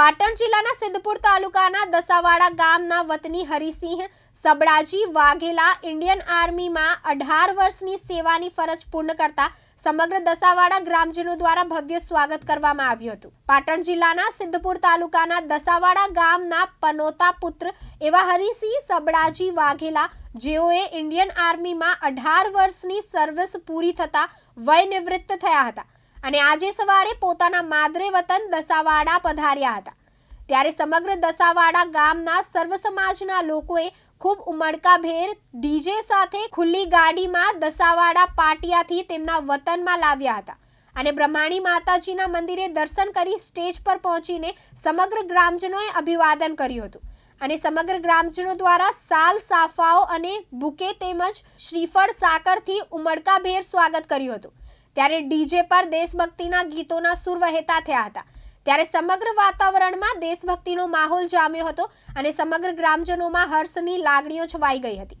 પાટણ જિલ્લાના સિદ્ધપુર તાલુકાના દસાવાડા ગામના વતની હરિસિંહ સબડાજી વાઘેલા ઇન્ડિયન આર્મીમાં અઢાર વર્ષની સેવાની ફરજ પૂર્ણ કરતા સમગ્ર દસાવાડા ગ્રામજનો દ્વારા ભવ્ય સ્વાગત કરવામાં આવ્યું હતું. પાટણ જિલ્લાના સિદ્ધપુર તાલુકાના દસાવાડા ગામના પનોતા પુત્ર એવા હરિસિંહ સબડાજી વાઘેલા, જેઓએ ઇન્ડિયન આર્મીમાં અઢાર વર્ષની સર્વિસ પૂરી થતા વય નિવૃત્ત થયા હતા. અને આજે સવારે પોતાના માદરે વતન દસાવાડા પધાર્યા હતા. ત્યારે સમગ્ર દસાવાડા ગામના સર્વ સમાજના લોકોએ ખૂબ ઉમળકાભેર ડીજે સાથે ખુલ્લી ગાડીમાં દસાવાડા પાટિયાથી તેમના વતનમાં લાવ્યા હતા અને બ્રહ્માણી માતાજીના મંદિરે દર્શન કરી સ્ટેજ પર પહોંચીને સમગ્ર ગ્રામજનોએ અભિવાદન કર્યું હતું અને સમગ્ર ગ્રામજનો દ્વારા સાલ, સાફાઓ અને બુકે તેમજ શ્રીફળ, સાકરથી ઉમળકાભેર સ્વાગત કર્યું હતું. ત્યારે ડીજે પર દેશભક્તિના ગીતોના સુર વહેતા થયા હતા. ત્યારે સમગ્ર વાતાવરણમાં દેશભક્તિનો માહોલ જામ્યો હતો અને સમગ્ર ગ્રામજનોમાં હર્ષની લાગણીઓ છવાઈ ગઈ હતી.